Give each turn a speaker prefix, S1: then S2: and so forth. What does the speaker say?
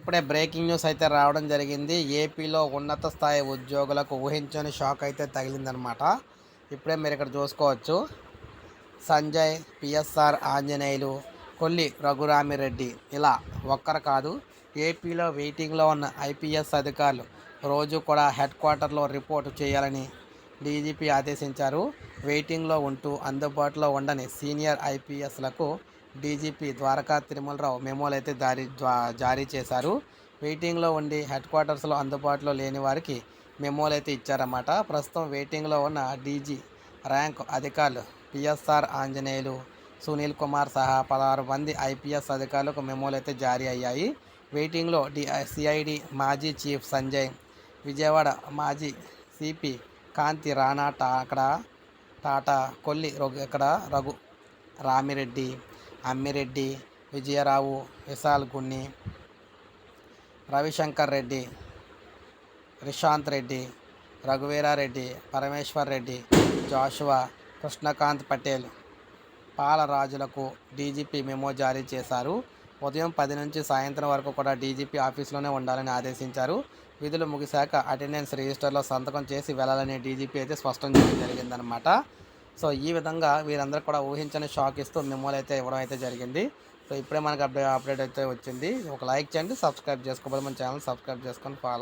S1: ఇప్పుడే breaking news అయితే రావడం జరిగింది. ఏపీలో ఉన్నత స్థాయి ఉద్యోగులకు ఊహించని షాక్ అయితే తగిలిందనమాట ఇప్పుడే మీరు ఇక్కడ చూసుకోవచ్చు. సంజయ్ పిఎస్ఆర్ ఆంజనేయులు కొల్లి రఘురామిరెడ్డి ఇలా ఒక్కరు కాదు ఏపీలో వెయిటింగ్లో ఉన్న ఐపీఎస్ అధికారులు రోజు కూడా హెడ్ క్వార్టర్లో రిపోర్ట్ చేయాలని డీజీపీ ఆదేశించారు. వెయిటింగ్లో ఉంటూ అందుబాటులో ఉండని సీనియర్ ఐపీఎస్లకు డీజీపీ ద్వారకా తిరుమలరావు మెమోలు అయితే జారీ జారీ చేశారు. వెయిటింగ్లో ఉండి హెడ్ క్వార్టర్స్లో అందుబాటులో లేని వారికి మెమోలు అయితే ఇచ్చారన్నమాట. ప్రస్తుతం వెయిటింగ్లో ఉన్న డీజీ ర్యాంక్ అధికారులు పిఎస్ఆర్ ఆంజనేయులు సునీల్ కుమార్ సహా పదహారు మంది ఐపీఎస్ అధికారులకు మెమోలు అయితే జారీ అయ్యాయి. వెయిటింగ్లో డి సిఐడి మాజీ చీఫ్ సంజయ్ విజయవాడ మాజీ సిపి కాంతి రాణా అక్కడ టాటా కొల్లి రఘు ఇక్కడ రఘు రామిరెడ్డి అమ్మిరెడ్డి విజయరావు విశాల్ గున్ని రవిశంకర్ రెడ్డి రిషాంత్ రెడ్డి రఘువీరారెడ్డి పరమేశ్వర్ రెడ్డి జాషువా కృష్ణకాంత్ పటేల్ పాలరాజులకు డీజీపీ మెమో జారీ చేశారు. ఉదయం పది నుంచి సాయంత్రం వరకు కూడా డీజీపీ ఆఫీస్లోనే ఉండాలని ఆదేశించారు. విధులు ముగిశాక అటెండెన్స్ రిజిస్టర్లో సంతకం చేసి వెళ్ళాలని డీజీపీ అయితే స్పష్టం చేయడం జరిగిందనమాట సో ఈ విధంగా వీరందరూ కూడా ఊహించని షాక్ ఇస్తూ మెమోలు అయితే ఇవ్వడం అయితే జరిగింది. సో ఇప్పుడే మనకి అప్డేట్ అప్డేట్ అయితే వచ్చింది. ఒక లైక్ చేయండి సబ్స్క్రైబ్ చేసుకోవాలి మన ఛానల్ సబ్స్క్రైబ్ చేసుకొని ఫాలో